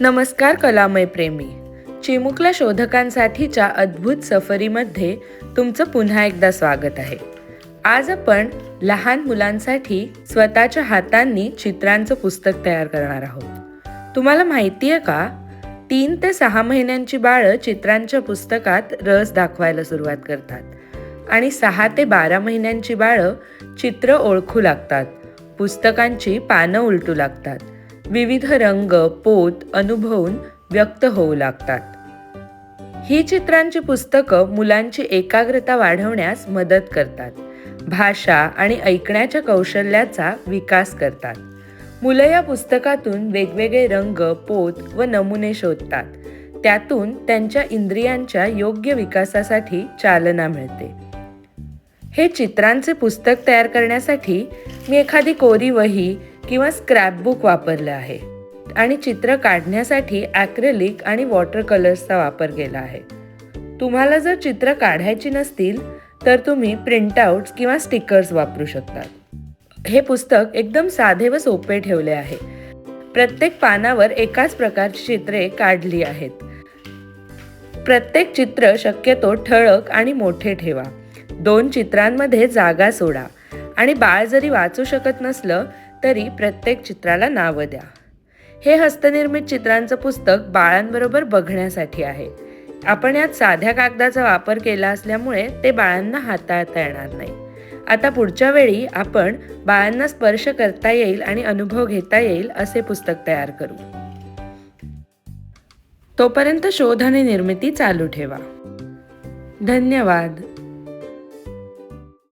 नमस्कार कलामय प्रेमी. चिमुकला शोधकांसाठीच्या अद्भुत सफरीमध्ये तुमचं पुन्हा एकदा स्वागत आहे. आज आपण लहान मुलांसाठी स्वतःच्या हातांनी चित्रांचं पुस्तक तयार करणार आहोत. तुम्हाला माहिती आहे का? तीन ते सहा महिन्यांची बाळं चित्रांच्या पुस्तकात रस दाखवायला सुरुवात करतात. आणि सहा ते बारा महिन्यांची बाळं चित्र ओळखू लागतात. पुस्तकांची पानं उलटू लागतात. विविध रंग पोत अनुभवून व्यक्त होऊ लागतात. ही चित्रांची पुस्तकं मुलांची एकाग्रता वाढवण्यास मदत करतात. भाषा आणि ऐकण्याच्या कौशल्याचा विकास करतात. मुलं या पुस्तकातून वेगवेगळे रंग पोत व नमुने शोधतात. त्यातून त्यांच्या इंद्रियांच्या योग्य विकासासाठी चालना मिळते. हे चित्रांचे पुस्तक तयार करण्यासाठी मी एखादी कोरी वही किंवा स्क्रॅपबुक वापरलं आहे. आणि चित्र काढण्यासाठी ॲक्रेलिक आणि वॉटर कलर्सचा वापर केला आहे. तुम्हाला जर चित्र काढायची नसतील तर तुम्ही प्रिंटआउट्स किंवा स्टिकर्स वापरू शकतात हे पुस्तक एकदम साधे व सोपे ठेवले आहे. प्रत्येक पानावर एकाच प्रकारची चित्रे काढली आहेत. प्रत्येक चित्र शक्यतो ठळक आणि मोठे ठेवा. दोन चित्रांमध्ये जागा सोडा. आणि बाळ जरी वाचू शकत नसलं तरी प्रत्येक चित्राला नावं द्या. हे हस्तनिर्मित चित्रांचं पुस्तक बाळांबरोबर बघण्यासाठी आहे. आपण यात साध्या कागदाचा वापर केला असल्यामुळे ते बाळांना हाताळता येणार नाही. आता पुढच्या वेळी आपण बाळांना स्पर्श करता येईल आणि अनुभव घेता येईल असे पुस्तक तयार करू. तोपर्यंत शोध आणि निर्मिती चालू ठेवा. धन्यवाद.